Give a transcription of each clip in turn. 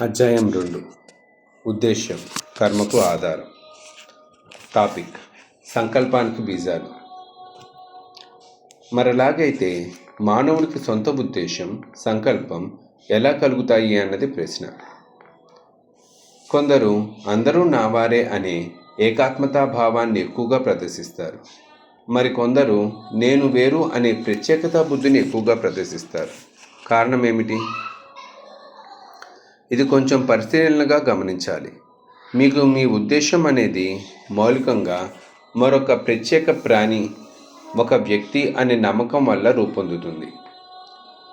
అధ్యాయం రెండు. ఉద్దేశ్యం కర్మకు ఆధారం. టాపిక్ సంకల్పానికి బీజాలు. మరలాగైతే మానవునికి సొంత ఉద్దేశం సంకల్పం ఎలా కలుగుతాయి అన్నది ప్రశ్న. కొందరు అందరూ నావారే అనే ఏకాత్మతా భావాన్ని ఎక్కువగా ప్రదర్శిస్తారు. మరికొందరు నేను వేరు అనే ప్రత్యేకతా బుద్ధిని ఎక్కువగా ప్రదర్శిస్తారు. కారణం ఏమిటి? ఇది కొంచెం పరిశీలనగా గమనించాలి. మీకు మీ ఉద్దేశం అనేది మౌలికంగా మరొక ప్రత్యేక ప్రాణి ఒక వ్యక్తి అనే నమ్మకం వల్ల రూపొందుతుంది.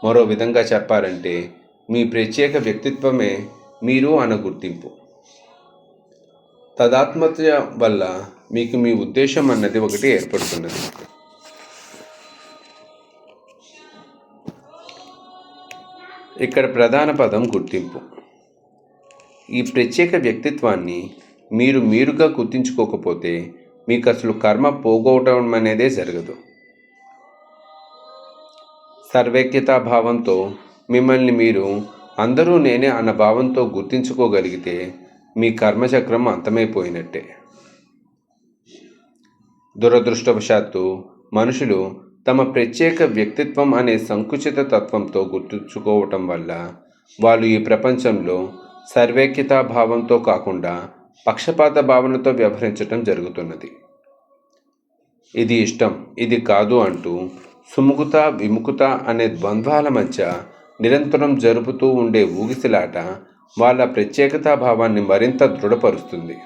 మరో విధంగా చెప్పాలంటే మీ ప్రత్యేక వ్యక్తిత్వమే మీరు అన్న గుర్తింపు. తదాత్మత వల్ల మీకు మీ ఉద్దేశం అన్నది ఒకటి ఏర్పడుతున్నది. ఇక్కడ ప్రధాన పదం గుర్తింపు. ఈ ప్రత్యేక వ్యక్తిత్వాన్ని మీరు మీరుగా గుర్తించుకోకపోతే మీకు అసలు కర్మ పోగొట్టడం అనేదే జరగదు. సర్వేక్యతా భావంతో మిమ్మల్ని మీరు అందరూ నేనే అన్న భావంతో గుర్తించుకోగలిగితే మీ కర్మచక్రం అంతమైపోయినట్టే. దురదృష్టవశాత్తు మనుషులు తమ ప్రత్యేక వ్యక్తిత్వం అనే సంకుచిత తత్వంతో గుర్తుంచుకోవటం వల్ల వాళ్ళు ఈ ప్రపంచంలో సర్వేక్యతా భావంతో కాకుండా పక్షపాత భావనతో వ్యవహరించటం జరుగుతున్నది. ఇది ఇష్టం ఇది కాదు అంటూ సుముఖత విముఖత అనే ద్వంద్వాల మధ్య నిరంతరం జరుపుతూ ఉండే ఊగిసిలాట వాళ్ళ ప్రత్యేకతా భావాన్ని మరింత దృఢపరుస్తుంది.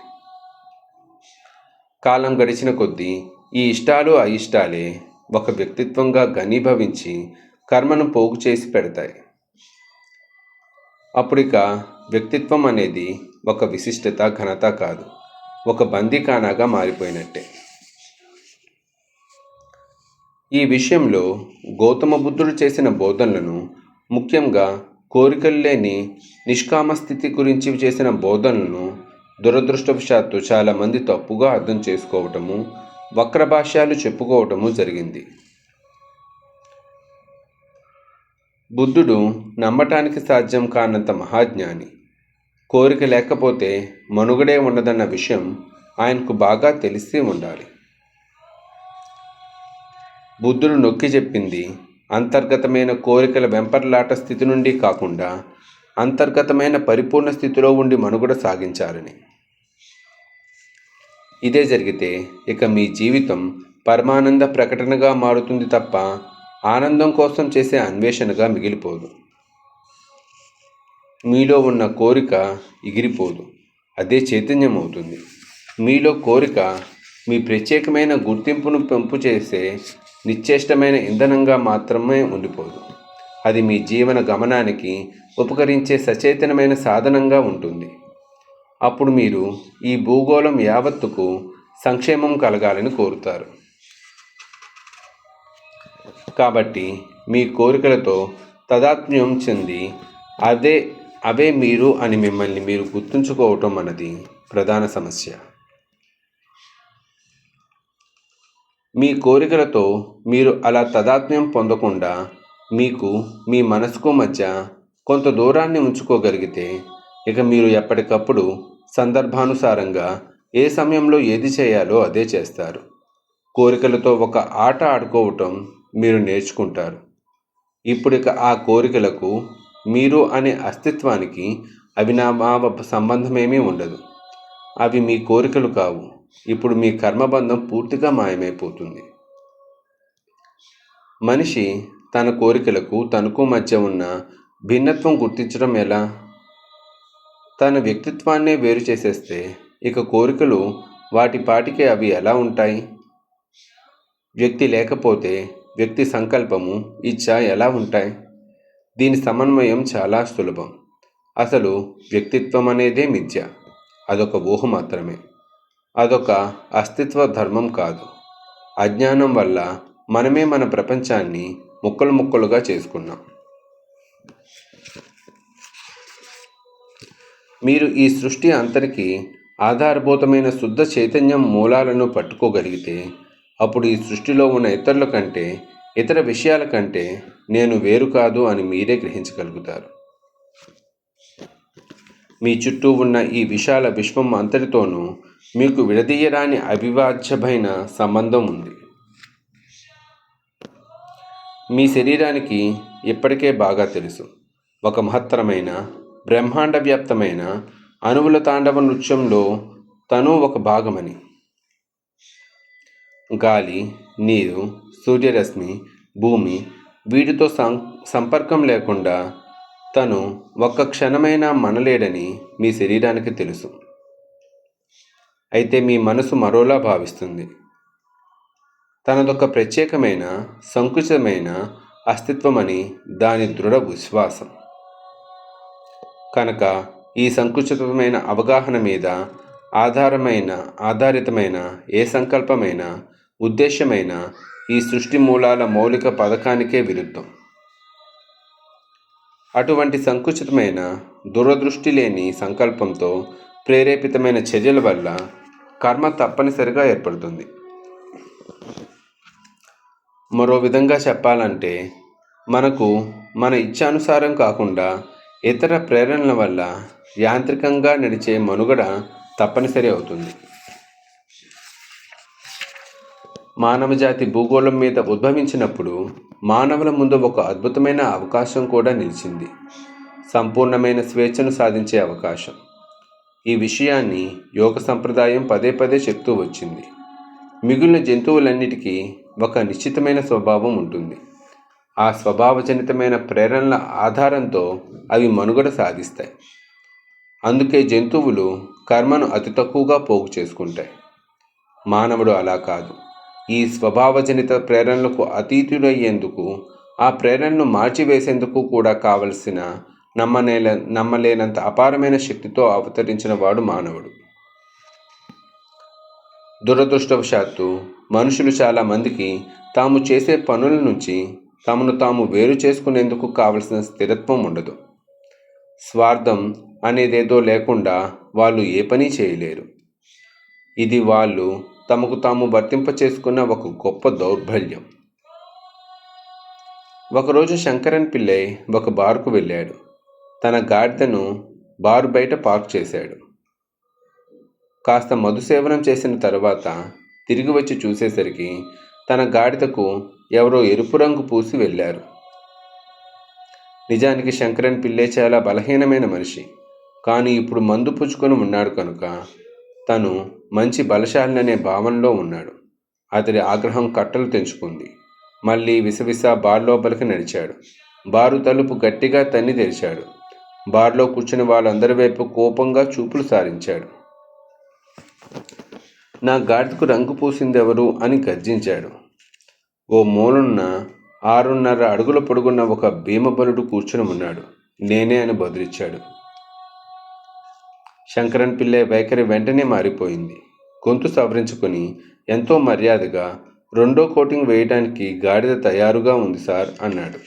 కాలం గడిచిన కొద్దీ ఈ ఇష్టాలు అయిష్టాలే ఒక వ్యక్తిత్వంగా ఘనీభవించి కర్మను పోగు చేసి పెడతాయి. అప్పుడిక వ్యక్తిత్వం అనేది ఒక విశిష్టత ఘనత కాదు. ఒక బందీఖానాగా మారిపోయినట్టే. ఈ విషయంలో గౌతమ బుద్ధుడు చేసిన బోధనలను ముఖ్యంగా కోరికలు లేని నిష్కామ స్థితి గురించి చేసిన బోధనలను దురదృష్టవశాత్తు చాలామంది తప్పుగా అర్థం చేసుకోవటము వక్రభాష్యాలు చెప్పుకోవటము జరిగింది. బుద్ధుడు నమ్మటానికి సాధ్యం కానంత మహాజ్ఞాని. కోరిక లేకపోతే మనుగడే ఉండదన్న విషయం ఆయనకు బాగా తెలిసి ఉండాలి. బుద్ధుడు నొక్కి చెప్పింది అంతర్గతమైన కోరికల వెంపర్లాట స్థితి నుండి కాకుండా అంతర్గతమైన పరిపూర్ణ స్థితిలో ఉండి మనుగడ సాగించాలని. ఇదే జరిగితే ఇక మీ జీవితం పరమానంద ప్రకటనగా మారుతుంది తప్ప ఆనందం కోసం చేసే అన్వేషణగా మిగిలిపోదు. మీలో ఉన్న కోరిక ఎగిరిపోదు. అదే చైతన్యం అవుతుంది మీలో కోరిక మీ ప్రత్యేకమైన గుర్తింపును పెంపు చేసే నిశ్చేష్టమైన ఇంధనంగా మాత్రమే ఉండిపోదు. అది మీ జీవన గమనానికి ఉపకరించే సచేతనమైన సాధనంగా ఉంటుంది. అప్పుడు మీరు ఈ భూగోళం యావత్తుకు సంక్షేమం కలగాలని కోరుతారు. కాబట్టి మీ కోరికలతో తదాత్మ్యం చెంది అదే అవే మీరు అని మిమ్మల్ని మీరు గుర్తుంచుకోవటం అన్నది ప్రధాన సమస్య. మీ కోరికలతో మీరు అలా తదాత్మ్యం పొందకుండా మీకు మీ మనసుకు మధ్య కొంత దూరాన్ని ఉంచుకోగలిగితే ఇక మీరు ఎప్పటికప్పుడు సందర్భానుసారంగా ఏ సమయంలో ఏది చేయాలో అదే చేస్తారు. కోరికలతో ఒక ఆట ఆడుకోవటం మీరు నేర్చుకుంటారు. ఇప్పుడు ఇక ఆ కోరికలకు మీరు అనే అస్తిత్వానికి అవినాభావ సంబంధమేమీ ఉండదు. అవి మీ కోరికలు కావు. ఇప్పుడు మీ కర్మబంధం పూర్తిగా మాయమైపోతుంది. మనిషి తన కోరికలకు తనకు మధ్య ఉన్న భిన్నత్వం గుర్తించడం ఎలా? తన వ్యక్తిత్వాన్నే వేరు చేసేస్తే ఇక కోరికలు వాటి పాటికి అవి ఎలా ఉంటాయి? వ్యక్తి లేకపోతే వ్యక్తి సంకల్పము ఇచ్చ ఎలా ఉంటాయి? దీని సమన్వయం చాలా సులభం. అసలు వ్యక్తిత్వం అనేదే మిథ్య. అదొక ఊహ మాత్రమే. అదొక అస్తిత్వ ధర్మం కాదు. అజ్ఞానం వల్ల మనమే మన ప్రపంచాన్ని ముక్కలు ముక్కలుగా చేసుకున్నాం. మీరు ఈ సృష్టి అంతరికి ఆధారభూతమైన శుద్ధ చైతన్యం మూలాలను పట్టుకోగలిగితే అప్పుడు ఈ సృష్టిలో ఉన్న ఇతరుల కంటే ఇతర విషయాల కంటే నేను వేరు కాదు అని మీరే గ్రహించగలుగుతారు. మీ చుట్టూ ఉన్న ఈ విశాల విశ్వం అంతటితోనూ మీకు విడదీయరాని అవిభాజ్యమైన సంబంధం ఉంది. మీ శరీరానికి ఇప్పటికే బాగా తెలుసు. ఒక మహత్తరమైన బ్రహ్మాండ వ్యాప్తమైన అణువుల తాండవ నృత్యంలో తను ఒక భాగమని. గాలి నీరు సూర్యరశ్మి భూమి వీటితో సం సంపర్కం లేకుండా తను ఒక్క క్షణమైనా మనలేడని మీ శరీరానికి తెలుసు. అయితే మీ మనసు మరోలా భావిస్తుంది. తనదొక ప్రత్యేకమైన సంకుచితమైన అస్తిత్వమని దాని దృఢ విశ్వాసం. కనుక ఈ సంకుచితమైన అవగాహన మీద ఆధారమైన ఆధారితమైన ఏ సంకల్పమైన ఉద్దేశమైన ఈ సృష్టి మూలాల మౌలిక పథకానికే విరుద్ధం. అటువంటి సంకుచితమైన దురదృష్టి లేని సంకల్పంతో ప్రేరేపితమైన చర్యల వల్ల కర్మ తప్పనిసరిగా ఏర్పడుతుంది. మరో విధంగా చెప్పాలంటే మనకు మన ఇచ్ఛానుసారం కాకుండా ఇతర ప్రేరణల వల్ల యాంత్రికంగా నడిచే మనుగడ తప్పనిసరి అవుతుంది. మానవజాతి భూగోళం మీద ఉద్భవించినప్పుడు మానవుల ముందు ఒక అద్భుతమైన అవకాశం కూడా నిలిచింది. సంపూర్ణమైన స్వేచ్ఛను సాధించే అవకాశం. ఈ విషయాన్ని యోగ సంప్రదాయం పదే పదే చెప్తూ వచ్చింది. మిగిలిన జంతువులన్నిటికీ ఒక నిశ్చితమైన స్వభావం ఉంటుంది. ఆ స్వభావజనితమైన ప్రేరణల ఆధారంతో అవి మనుగడ సాధిస్తాయి. అందుకే జంతువులు కర్మను అతి తక్కువగా పోగు చేసుకుంటాయి. మానవుడు అలా కాదు. ఈ స్వభావజనిత ప్రేరణలకు అతీతుడయ్యేందుకు ఆ ప్రేరణను మార్చివేసేందుకు కూడా కావలసిన నమ్మనేల నమ్మలేనంత అపారమైన శక్తితో అవతరించిన వాడు మానవుడు. దురదృష్టవశాత్తు మనుషులు చాలా మందికి తాము చేసే పనుల నుంచి తమను తాము వేరు చేసుకునేందుకు కావలసిన స్థిరత్వం ఉండదు. స్వార్థం అనేదేదో లేకుండా వాళ్ళు ఏ పని చేయలేరు. ఇది వాళ్ళు తమకు తాము వర్తింప చేసుకున్న ఒక గొప్ప దౌర్బల్యం ఒకరోజు శంకరన్ పిల్లై ఒక బార్కు వెళ్ళాడు. తన గాడిదను బారు బయట పార్క్ చేశాడు. కాస్త మధుసేవనం చేసిన తర్వాత తిరిగి వచ్చి చూసేసరికి తన గాడిదకు ఎవరో ఎరుపు రంగు పూసి వెళ్ళారు. నిజానికి శంకరన్ పిల్లే చాలా బలహీనమైన మనిషి. కానీ ఇప్పుడు మందు పుచ్చుకొని ఉన్నాడు కనుక తను మంచి బలశాలిననే భావనలో ఉన్నాడు. అతడి ఆగ్రహం కట్టలు తెంచుకుంది. మళ్ళీ విసవిస బార్ లోపలికి నడిచాడు. బారు తలుపు గట్టిగా తన్ని తెరిచాడు. బార్లో కూర్చుని వాళ్ళందరి వైపు కోపంగా చూపులు సారించాడు. నా గాడిదకు రంగు పూసిందెవరు అని గర్జించాడు. ఓ మూలన్న ఆరున్నర అడుగుల పొడుగున్న ఒక భీమబలుడు కూర్చుని ఉన్నాడు. నేనే అని బదులిచ్చాడు. శంకరన్ పిల్లే వైఖరి వెంటనే మారిపోయింది. గొంతు సవరించుకొని ఎంతో మర్యాదగా రెండో కోటింగ్ వేయడానికి గాడిద తయారుగా ఉంది సార్ అన్నాడు.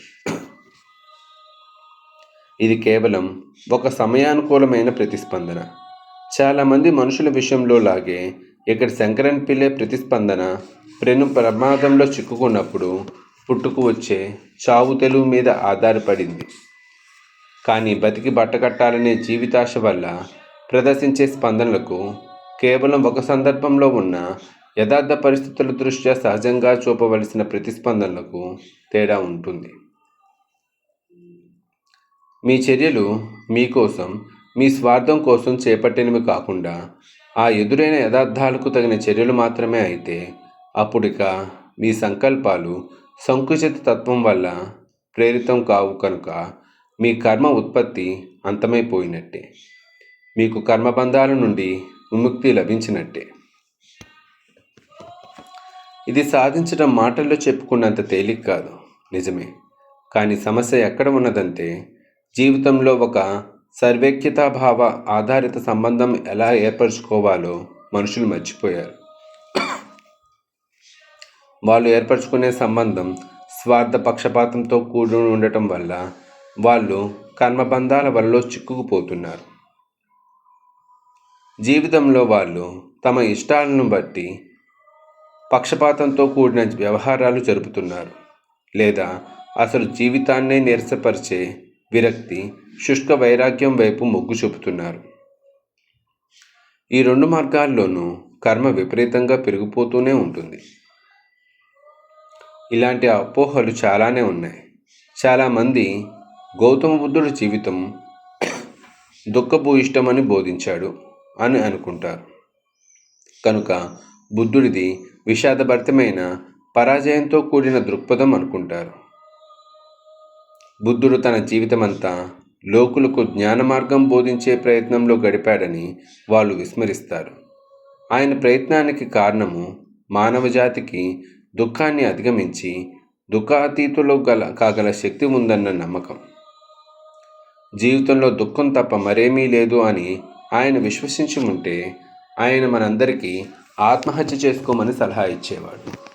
ఇది కేవలం ఒక సమయానుకూలమైన ప్రతిస్పందన. చాలామంది మనుషుల విషయంలో లాగే ఇక్కడ శంకరన్ పిల్లే ప్రతిస్పందన ప్రెను ప్రమాదంలో చిక్కుకున్నప్పుడు పుట్టుకు వచ్చే చావు తెలుగు మీద ఆధారపడింది. కానీ బతికి బట్టకట్టాలనే జీవితాశ వల్ల ప్రదర్శించే స్పందనలకు కేవలం ఒక సందర్భంలో ఉన్న యథార్థ పరిస్థితుల దృష్ట్యా సహజంగా చూపవలసిన ప్రతిస్పందనలకు తేడా ఉంటుంది. మీ చర్యలు మీకోసం మీ స్వార్థం కోసం చేపట్టినవి కాకుండా ఆ ఎదురైన యథార్థాలకు తగిన చర్యలు మాత్రమే అయితే అప్పుడిక మీ సంకల్పాలు సంకుచిత తత్వం వల్ల ప్రేరితం కావు కనుక మీ కర్మ ఉత్పత్తి అంతమైపోయినట్టే. మీకు కర్మబంధాల నుండి విముక్తి లభించినట్టే. ఇది సాధించడం మాటల్లో చెప్పుకున్నంత తేలిక కాదు. నిజమే. కానీ సమస్య ఎక్కడ ఉన్నదంటే జీవితంలో ఒక సర్వేక్యతాభావ ఆధారిత సంబంధం ఎలా ఏర్పరచుకోవాలో మనుషులు మర్చిపోయారు. వాళ్ళు ఏర్పరచుకునే సంబంధం స్వార్థ పక్షపాతంతో కూడి ఉండటం వల్ల వాళ్ళు కర్మబంధాల వల్ల చిక్కుకుపోతున్నారు. జీవితంలో వాళ్ళు తమ ఇష్టాలను బట్టి పక్షపాతంతో కూడిన వ్యవహారాలు జరుపుతున్నారు. లేదా అసలు జీవితాన్నే నిరసపరిచే విరక్తి శుష్క వైరాగ్యం వైపు మొగ్గు చూపుతున్నారు. ఈ రెండు మార్గాల్లోనూ కర్మ విపరీతంగా పెరిగిపోతూనే ఉంటుంది. ఇలాంటి అపోహలు చాలానే ఉన్నాయి. చాలామంది గౌతమ బుద్ధుడి జీవితం దుఃఖభూయిష్టమని బోధించాడు. అని అనుకుంటారు. కనుక బుద్ధుడిది విషాదభరితమైన పరాజయంతో కూడిన దృక్పథం అనుకుంటారు. బుద్ధుడు తన జీవితమంతా లోకులకు జ్ఞాన మార్గం బోధించే ప్రయత్నంలో గడిపాడని వాళ్ళు విస్మరిస్తారు. ఆయన ప్రయత్నానికి కారణము మానవజాతికి దుఃఖాన్ని అధిగమించి దుఃఖాతీతులో గల కాగల శక్తి ఉందన్న నమ్మకం. జీవితంలో దుఃఖం తప్ప మరేమీ లేదు అని ఆయన విశ్వసించి ఉంటే ఆయన మనందరికీ ఆత్మహత్య చేసుకోమని సలహా ఇచ్చేవాడు.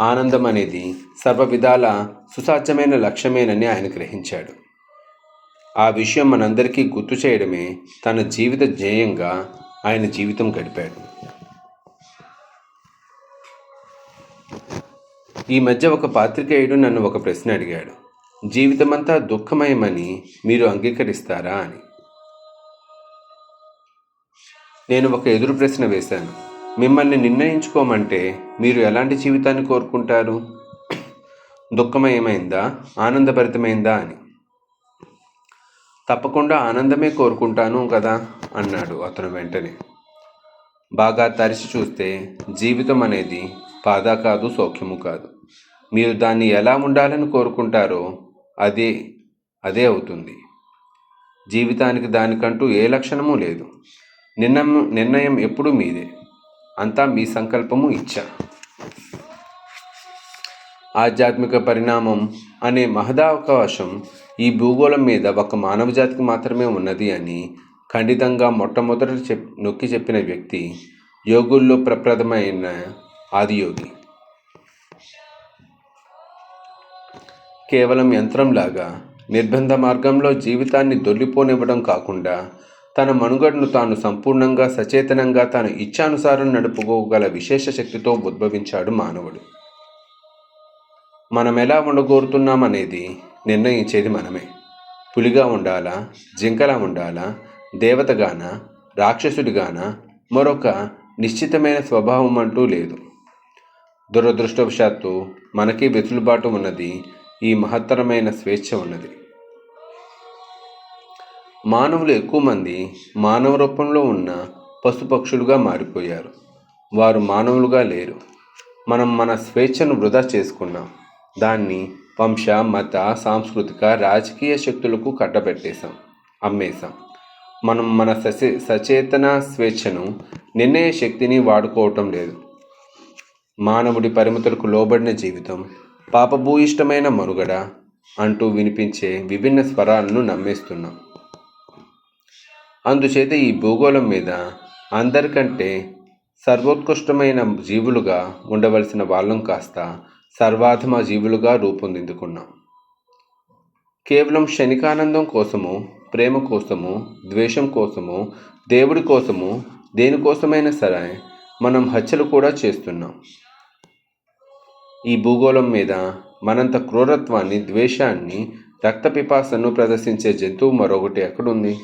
ఆనందం అనేది సర్వ విధాల సుసాధ్యమైన లక్ష్యమేనని ఆయన గ్రహించాడు. ఆ విషయం మనందరికీ గుర్తు చేయడమే తన జీవిత ధ్యేయంగా ఆయన జీవితం గడిపాడు. ఈ మధ్య ఒక పాత్రికేయుడు నన్ను ఒక ప్రశ్న అడిగాడు. జీవితమంతా దుఃఖమయమని మీరు అంగీకరిస్తారా అని. నేను ఒక ఎదురు ప్రశ్న వేశాను. మిమ్మల్ని నిర్ణయించుకోమంటే మీరు ఎలాంటి జీవితాన్ని కోరుకుంటారు? దుఃఖమయమైందా ఆనందభరితమైందా అని. తప్పకుండా ఆనందమే కోరుకుంటాను కదా అన్నాడు అతను వెంటనే. బాగా తరిచి చూస్తే జీవితం అనేది బాధ కాదు సౌఖ్యము కాదు. మీరు దాన్ని ఎలా ఉండాలని కోరుకుంటారో అదే అదే అవుతుంది. జీవితానికి దానికంటూ ఏ లక్షణము లేదు. నిర్ణయం నిర్ణయం ఎప్పుడూ మీదే. అంతా మీ సంకల్పము ఇచ్చా. ఆధ్యాత్మిక పరిణామం అనే మహదావకాశం ఈ భూగోళం మీద ఒక మానవజాతికి మాత్రమే ఉన్నది అని ఖండితంగా మొట్టమొదట చెప్ నొక్కి చెప్పిన వ్యక్తి యోగుల్లో ప్రప్రథమైన ఆదియోగి. కేవలం యంత్రంలాగా నిర్బంధ మార్గంలో జీవితాన్ని దొల్లిపోనివ్వడం కాకుండా తన మనుగడను తాను సంపూర్ణంగా సచేతనంగా తన ఇచ్చానుసారం నడుపుకోగల విశేష శక్తితో ఉద్భవించాడు మానవుడు. మనం ఎలా ఉండగోరుతున్నామనేది నిర్ణయించేది మనమే. పులిగా ఉండాలా జింకలా ఉండాలా దేవతగానా రాక్షసుడిగానా మరొక నిశ్చితమైన స్వభావం అంటూ లేదు. దురదృష్టవశాత్తు మనకి వెసులుబాటు ఉన్నది ఈ మహత్తరమైన స్వేచ్ఛ ఉన్నది. మానవులు ఎక్కువ మంది మానవ రూపంలో ఉన్న పశుపక్షులుగా మారిపోయారు. వారు మానవులుగా లేరు. మనం మన స్వేచ్ఛను వృధా చేసుకున్నాం. దాన్ని వంశ మత సాంస్కృతిక రాజకీయ శక్తులకు కట్టబెట్టేశాం. అమ్మేశాం. మనం మన సచే సచేతన స్వేచ్ఛను నిర్ణయ శక్తిని వాడుకోవటం లేదు. మానవుడి పరిమితులకు లోబడిన జీవితం పాపభూయిష్టమైన మనుగడ అంటూ వినిపించే విభిన్న స్వరాలను నమ్మేస్తున్నాం. అందుచేత ఈ భూగోళం మీద అందరికంటే సర్వోత్కృష్టమైన జీవులుగా ఉండవలసిన వాళ్ళం కాస్త సర్వాధమ జీవులుగా రూపొందించుకున్నాం. కేవలం క్షణికానందం కోసము ప్రేమ కోసము ద్వేషం కోసము దేవుడి కోసము దేనికోసమైనా సరే మనం హత్యలు కూడా చేస్తున్నాం. ఈ భూగోళం మీద మనంత క్రూరత్వాన్ని ద్వేషాన్ని రక్తపిపాసను ప్రదర్శించే జంతువు మరొకటి ఎక్కడుంది?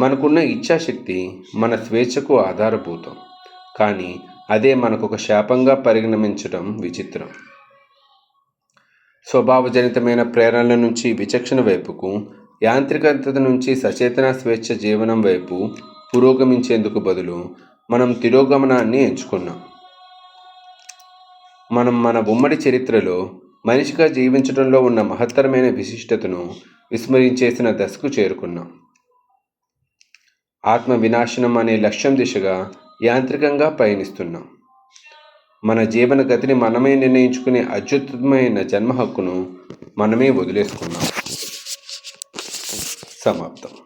మనకున్న ఇచ్ఛాశక్తి మన స్వేచ్ఛకు ఆధారభూతం. కానీ అదే మనకు ఒక శాపంగా పరిగణించడం విచిత్రం. స్వభావజనితమైన ప్రేరణల నుంచి విచక్షణ వైపుకు యాంత్రికత నుంచి సచేతన స్వేచ్ఛ జీవనం వైపు పురోగమించేందుకు బదులు మనం తిరోగమనాన్ని ఎంచుకున్నాం. మనం మన ఉమ్మడి చరిత్రలో మనిషిగా జీవించడంలో ఉన్న మహత్తరమైన విశిష్టతను విస్మరించేసిన దశకు చేరుకున్నాం. ఆత్మ వినాశనం అనే లక్ష్యం దిశగా యాంత్రికంగా పయనిస్తున్నాం. మన జీవన గతిని మనమే నిర్ణయించుకునే అత్యుత్తమైన జన్మ హక్కును మనమే వదిలేసుకున్నాం. సమాప్తం.